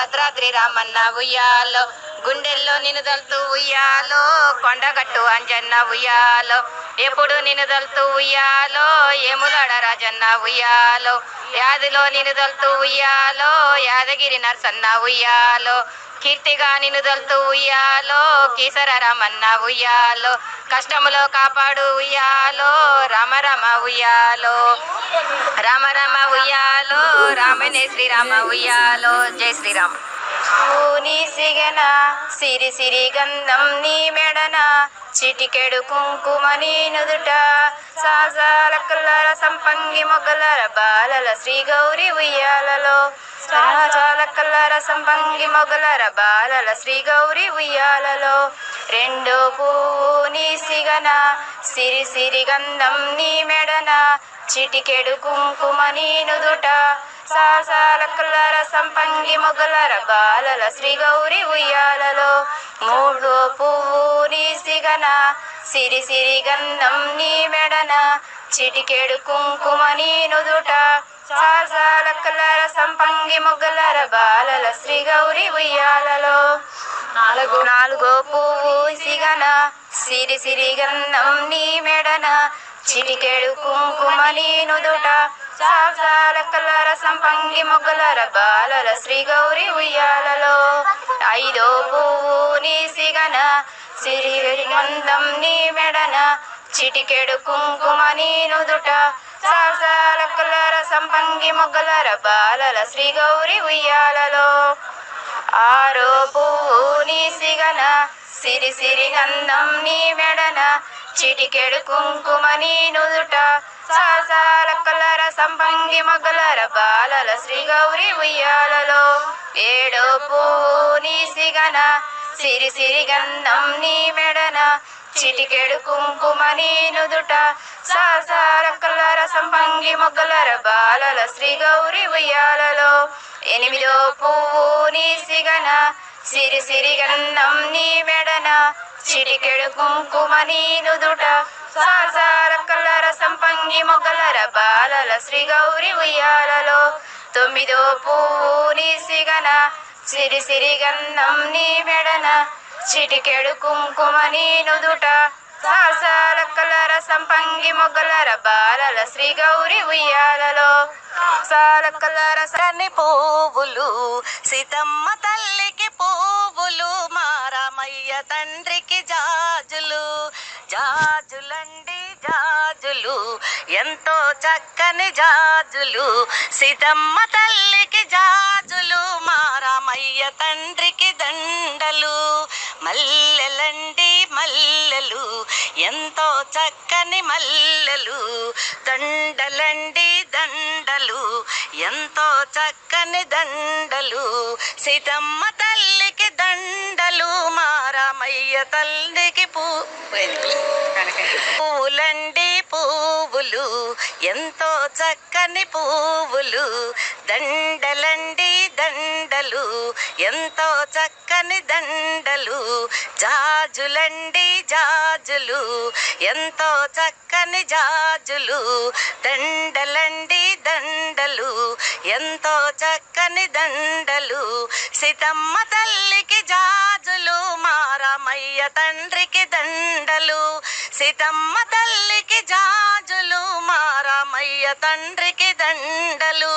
భద్రాద్రి రామన్న ఉయ్యాలో గుండెల్లో నిన్ను ఉయ్యాలో కొండగట్టు అంజన్న ఉయ్యాలో ఎప్పుడు నిన్ను ఉయ్యాలో ఏములాడ రాజన్న ఉయ్యాలో యాదిలో నిన్ను ఉయ్యాలో యాదగిరి నర్సన్న ఉయ్యాలో కీర్తిగా నిన్ను ఉయ్యాలో కీసర రమన్న ఉయ్యాలో కష్టములో కాపాడు ఉయ్యాలో రామ రమ ఉయ్యాలో. రామ రమ ఉయ్యాలో రామనే శ్రీరామ ఉయ్యాలో. జై శ్రీరామ్. నీ సిగన సిరి సిరి గంధం నీ మెడన చిటికెడు కుంకుమ నీ నుదుట. సాజాల కల్లర సంపంగి మొగలర బాలల శ్రీ గౌరి ఉయ్యాలలో. సాజాల కల్లర సంపంగి మొగలర బాలల శ్రీ గౌరి ఉయ్యాలలో. రెండో పువ్వు నీ సిగన సిరి సిరి గంధం నీ మెడన. చిటికెడు కుంకుమ నీ నుదుట. సాసాల కల్లర సంపంగి మొగలర బాలల శ్రీ గౌరి ఉయ్యాలలో. మూడో పువ్వు నీ సిగన సిరి సిరి గంధం నీ మెడన. చిటికెడు కుంకుమ నీ నుదుట. సాసాల కలర సంపంగి మొగ్గలర బాలల శ్రీ గౌరి ఉయ్యాలలో. నాలుగు నాలుగో పువ్వు సిగన సిరి సిరి గంధం నీ మెడన చిటికెడు కుంకుమ నీ నుదుట సాసాల కలర సంపంగి మొగ్గలర బాలల శ్రీ గౌరి ఉయ్యాలలో. ఐదో పువ్వు నీ సిగన సిరి మందం నీ మెడన చిటికెడు కుంకుమ నీ నుదుట సాసాల కల్లర సంపంగి మొగ్గలర బాలల శ్రీ గౌరి ఉయ్యాలలో. ఆరో పువ్వు నీ సిగన సిరి సిరి గంధం నీ మెడన చిటికెడు కుంకుమ నీ నుదుట. సాసాల కలర సంపంగి మొగలర బాలల శ్రీ గౌరి ఉయ్యాలలో. ఏడో పువ్వు నీ సిగన సిరి సిరి గంధం నీ మెడన చిటికెడు కుంకుమ నీ నుదుట. సాసారం కలర సంపంగి మొగ్గలర బాలల శ్రీ గౌరి ఉయ్యాలలో. ఎనిమిదో పువ్వు నీ సిగన సిరి సిరి గంధం నీ మెడన చిటికెడు కుంకుమ నీ నుదుట. సాసార కల్లర సంపంగి మొగ్గలర బాలల శ్రీ గౌరి ఉయ్యాలలో. తొమ్మిదో పువ్వు నీ సిగన సిరి సిరి గంధం నీ మెడన చిటికెడు కుంకుమ నీ నుదుట. సహసాల కలర సంపంగి మొగలర బాలల శ్రీ గౌరి ఉయ్యాలలో. సాల కలర కని పువ్వులు సీతమ్మ తల్లికి పువ్వులు మారామయ్య తండ్రికి జాజులు. జాజులండి జాజులు ఎంతో చక్కని జాజులు. సీతమ్మ తల్లికి జాజులు మారామయ్య తండ్రికి దండలు. మల్లెలండి మల్లెలు ఎంతో చక్కని మల్లెలు దండలండి దండలు. ఎంతో చక్కని దండలు సీతమ్మ తల్లికి దండలు మారామయ్య తల్లికి పూ పువ్వులండి పువ్వులు ఎంతో చక్కని పువ్వులు దండలండి దండలు ఎంతో చక్కని దండలు జాజులండి జాజులు ఎంతో చక్కని జాజులు దండలండి దండలు ఎంతో చక్కని దండలు సీతమ్మ తల్లికి జాజులు మారామయ్య తండ్రికి దండలు సీతమ్మ తల్లికి జాజులు మారామయ్య తండ్రికి దండలు.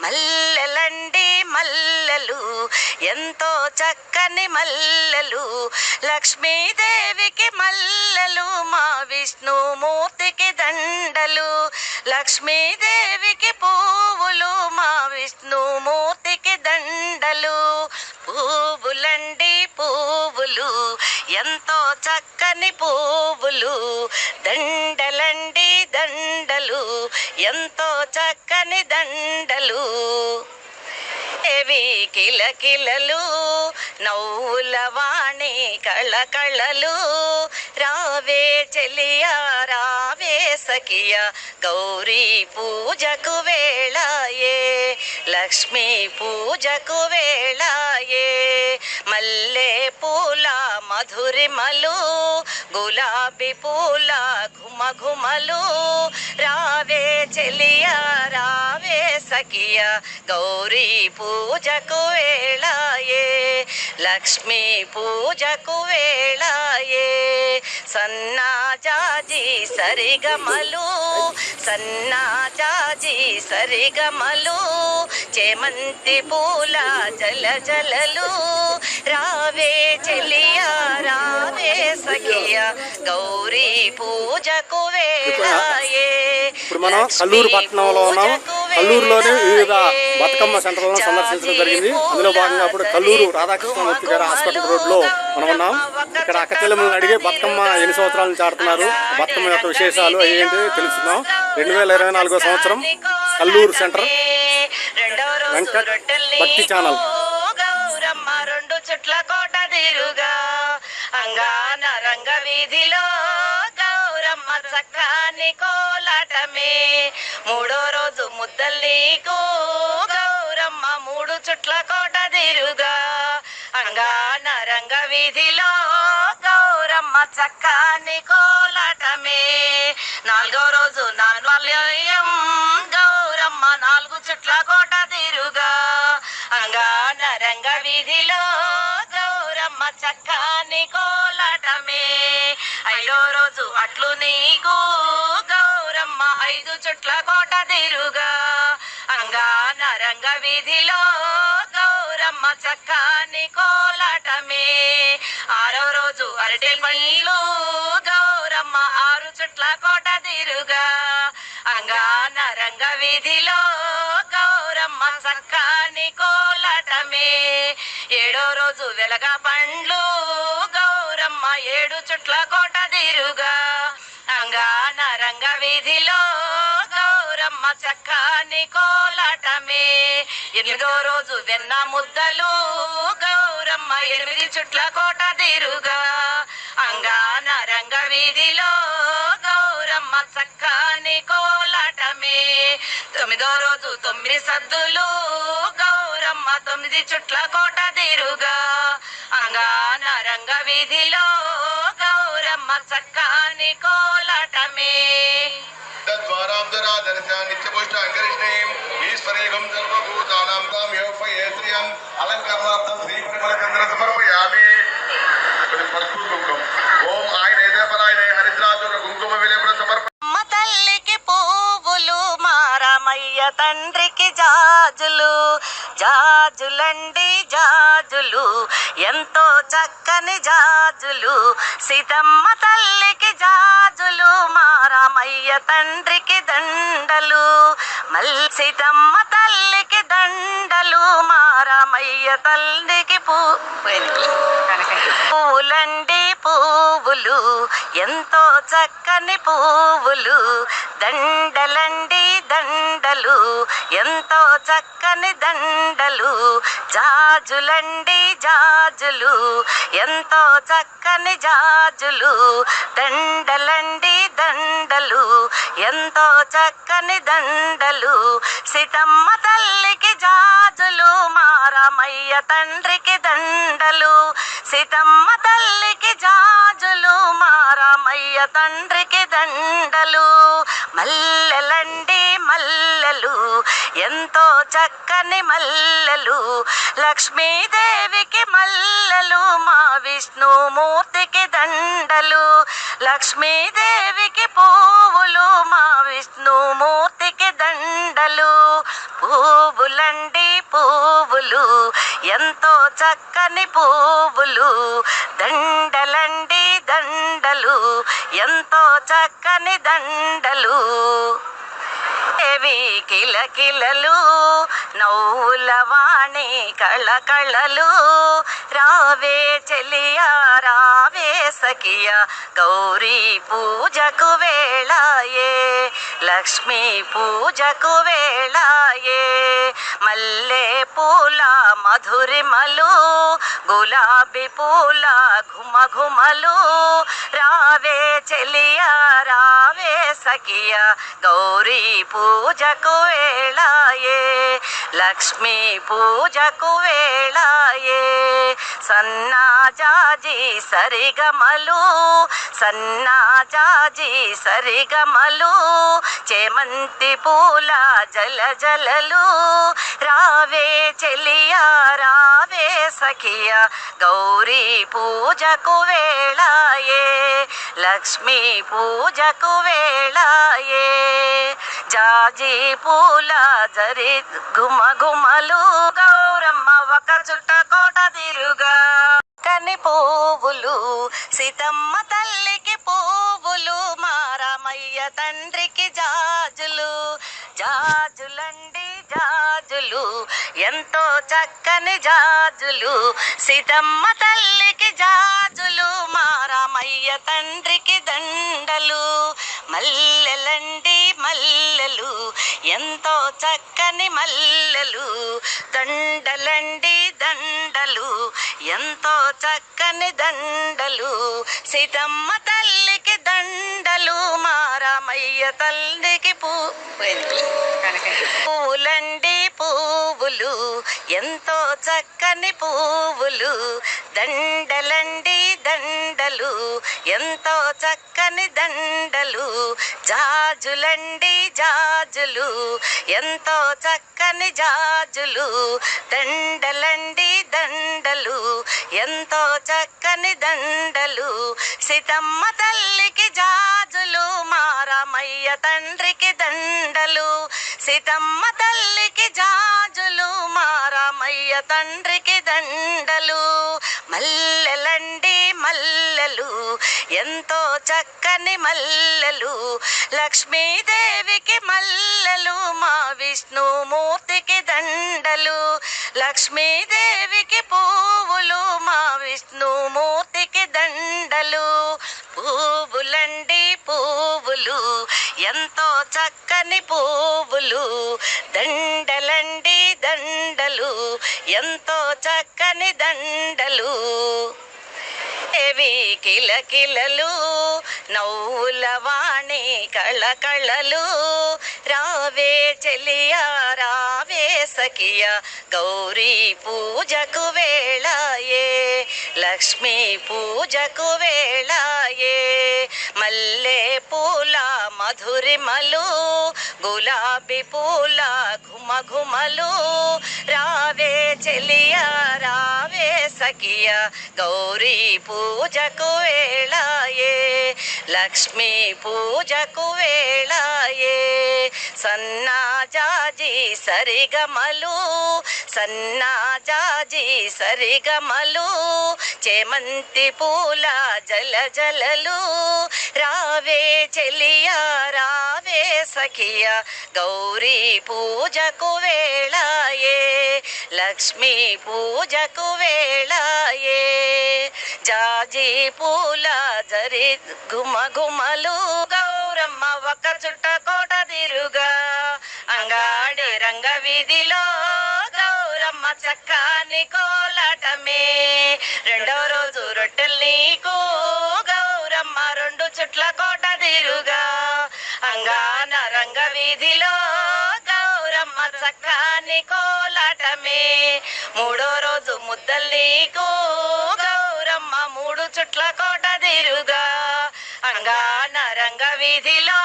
మల్లెలండి మల్లెలు ఎంతో చక్కని మల్లెలు. లక్ష్మీదేవికి మల్లెలు మా విష్ణుమూర్తికి దండలు. లక్ష్మీదేవికి పువ్వులు మా విష్ణుమూర్తికి దండలు. పువ్వులండి పువ్వులు ఎంతో చక్కని పువ్వులు దండలండి దండలు ఎంతో చక్కని దండలు. దేవి కిలకిలలు నవ్వుల వాణి కళకళలు రావే చెలియా రావే సఖియ గౌరీ పూజకు వేళాయే లక్ష్మీ పూజకు వేళాయే. మల్లె పూల మధురిమలు గులాబీ పూల ఘుమఘుమలు. రావే చెలియా రావే సఖియా గౌరీ పూజకు వేళాయే. లక్ష్మీ పూజకు వేళాయే. సన్నా జాజి సరిగమలు సన్నా జాజి సరిగమలు. చేమంతి పూల జల జలలు రావే చెలియ రావే సఖియ గౌరీ పూజకు ఇప్పుడు మనం కల్లూరు పట్టణంలో ఉన్నాం కల్లూరులోని వివిధ బతుకమ్మ సెంటర్లను సందర్శించడం జరిగింది. అందులో భాగంగా ఇప్పుడు కల్లూరు రాధాకృష్ణమూర్తి గారి హాస్పిటల్ రోడ్లో మనం ఉన్నాం. ఇక్కడ అక్క చెల్లెమ్మలను అడిగి బతుకమ్మ ఎన్ని సంవత్సరాల నుంచి ఆడుతున్నారు బతుకమ్మ యొక్క విశేషాలు ఏంటి తెలుసుకుందాం. రెండు వేల ఇరవై నాలుగో సంవత్సరం కల్లూరు సెంటర్ వెంకట్ భక్తి ఛానల్. చెట్ల కోట తీరుగా అంగాన రంగ వీధిలో గౌరమ్మ చక్కని కోలాటమే. మూడో రోజు ముద్దలు నీకు గౌరమ్మ మూడు చుట్ల కోట తీరుగా అంగాన రంగ వీధిలో గౌరమ్మ చక్కని కోలాటమే. నాలుగో రోజు నాల్వల్యం గౌరమ్మ నాలుగు చుట్ల కోట తీరుగా అంగా రంగ వీధిలో గౌరమ్మ చక్కని కోలాటమే. ఐదో రోజు అట్లు నీకు గౌరమ్మ ఐదు చుట్ల కోట తిరుగా. అంగాన రంగ వీధిలో గౌరమ్మ చక్కని కోలాటమే. ఆరో రోజు అరటి పళ్ళు గౌరమ్మ ఆరు చుట్ల కోట తిరుగా. అంగాన రంగ వీధిలో గౌరమ్మ చక్కని కోలాటమే ఏడో రోజు వెలగ పండ్లు గౌరమ్మ ఏడు చుట్ల కోట దిరుగా అంగాన రంగ వీధిలో గౌరమ్మ చక్కని కోలాటమే. ఎనిమిదో రోజు వెన్న ముద్దలు గౌరమ్మ ఎనిమిది చుట్ల కోట దిరుగా అంగాన రంగ వీధిలో గౌరమ్మ చక్కని కోలాటమే తొమ్మిదో రోజు తొమ్మిది సద్దులు గౌరమ్మ తొమ్మిది చుట్ల కోట తీరుగా. అంగాన రంగ వీధిలో గౌరమ్మ చక్కని కోలటమే. తద్వారాంధరాదర్శ నిత్యపుష్టాంగరిష్ణీం ఈశ్వరీగం సర్వభూతానాం తాం యోపయేత్రియం అలంకరణార్థం శ్రీపరిమళచంద్ర జాజులండి జాజులు ఎంతో చక్కని జాజులు. సీతమ్మ తల్లికి జాజులు మారమయ్య తండ్రికి దండలు. మల్ సీతమ్మ తల్లికి దండలు మారమయ్య తల్లికి పూ పూలండి పువ్వులు ఎంతో చక్కని పువ్వులు దండలండి దండ కొండలు ఎంతో చక్కని దండలు జాజులండి జాజులు ఎంతో చక్కని జాజులు దండలండి దండలు ఎంతో చక్కని దండలు సీతమ్మ తల్లికి జాజులు మారమయ్య తండ్రికి దండలు సీతమ్మ తల్లికి జాజులు మారమయ్య తండ్రికి దండలు మల్లెలండి మల్లెలు ఎంతో చక్కని మల్లెలు లక్ష్మీదేవికి మల్లలు మా విష్ణుమూర్తికి దండలు లక్ష్మీదేవికి పువ్వులు మా విష్ణుమూర్తికి దండలు. పువ్వులండి పువ్వులు ఎంతో చక్కని పువ్వులు. దండలండి దండలు ఎంతో చక్కని దండలు. ఏవి కిలకిలలు నవ్వుల వాణి కళకళలు రావే చెలియా సఖియ గౌరీ పూజకు వేళాయే. లక్ష్మీ పూజకు వేళాయే. మల్లె పూల మధురిమలు గులాబీ పూల ఘుమఘుమలు. రావే చెలియా రావే సఖియ గౌరీ పూజకు వేళాయే. లక్ష్మీ పూజకు వేళాయే. సన్నాజాజి సరిగమలు సన్నాజాజి సరిగమలు చేమంతి పూల జల జలలు రావే చెలియా రావే సఖియా గౌరీ పూజకు వేళాయే లక్ష్మీ పూజకు వేళాయే. జాజి పూల జరి గుమ దూరమ్మ ఒక చుట్ట కోట తిరుగా. కని పువ్వులు సీతమ్మ తల్లికి పువ్వులు మారమయ్య తండ్రికి జాజులు. జాజులండి జాజులు ఎంతో చక్కని జాజులు. సీతమ్మ తల్లికి జాజులు మారమయ్య తండ్రికి దండలు. మల్లెలండి మల్లెలు ఎంతో చక్కని మల్లెలు. దండలండి దండలు ఎంతో చక్కని దండలు. సీతమ్మ తల్లికి దండలు మారామయ్య తల్లికి పూ పువ్వులండి పువ్వులు ఎంతో చక్కని పువ్వులు దండలండి దండ దండలు ఎంతో చక్కని దండలు జాజులండి జాజులు ఎంతో చక్కని జాజులు దండలండి దండలు ఎంతో చక్కని దండలు సీతమ్మ తల్లికి జాజులు మారామయ్య తండ్రికి దండలు సీతమ్మ తల్లికి జాజులు మారామయ్య తండ్రికి దండలు. మల్లెలు ఎంతో చక్కని మల్లెలు. లక్ష్మీదేవికి మల్లెలు మా విష్ణుమూర్తికి దండలు. లక్ష్మీదేవికి పువ్వులు మా విష్ణుమూర్తికి దండలు. పువ్వులండి పువ్వులు ఎంతో చక్కని పువ్వులు. దండలండి దండలు ఎంతో చక్కని దండలు. దేవి కిలకిలలు నవ్వుల వాణి కళకళలు రావే చెలియా రావే సఖియ గౌరీ పూజకు వేళాయే. లక్ష్మీ పూజకు వేళాయే. మల్లె పూల మధురిమలు గులాబీ పూల ఘుమ ఘుమలు రావే చెలియా రావే సఖియా గౌరీ పూజకు వేళాయే లక్ష్మీ పూజకు వేళాయే. సన్నాజాజి సరిగమలు సన్నాజాజి సరిగమలు చేమంతి పూల జల జలలు రావే చెలియా రావే సఖియ గౌరీ పూజకు వేళాయే లక్ష్మీ పూజకు వేళాయే. జాజి పూల జరి గుమ గుమలు గౌరమ్మ ఒక చుట్ట కోట తిరుగా అంగాడి రంగ విధిలో గౌరమ్మ చక్కని కోలాటమే. రెండో రోజు రొట్టెలు నీకు చుట్ల కోట తీరుగా అంగాన రంగ వీధిలో గౌరమ్మ చక్కని కోలాటమే. మూడో రోజు ముద్దలు నీకు గౌరమ్మ మూడు చుట్ల కోట తీరుగా అంగాన రంగ వీధిలో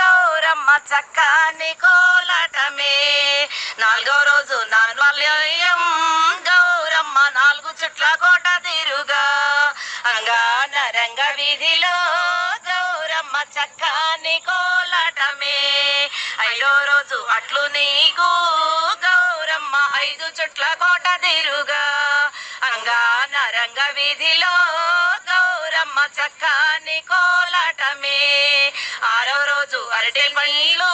గౌరమ్మ చక్కని కోలాటమే. నాలుగో రోజు నాను చక్కని కోలాటమే. ఐదో రోజు అట్లు నీకు. గౌరమ్మ ఐదు చుట్ల కోట తిరుగా. అంగాన రంగ వీధిలో గౌరమ్మ చక్కని కోలాటమే. ఆరో రోజు అరటి పళ్ళు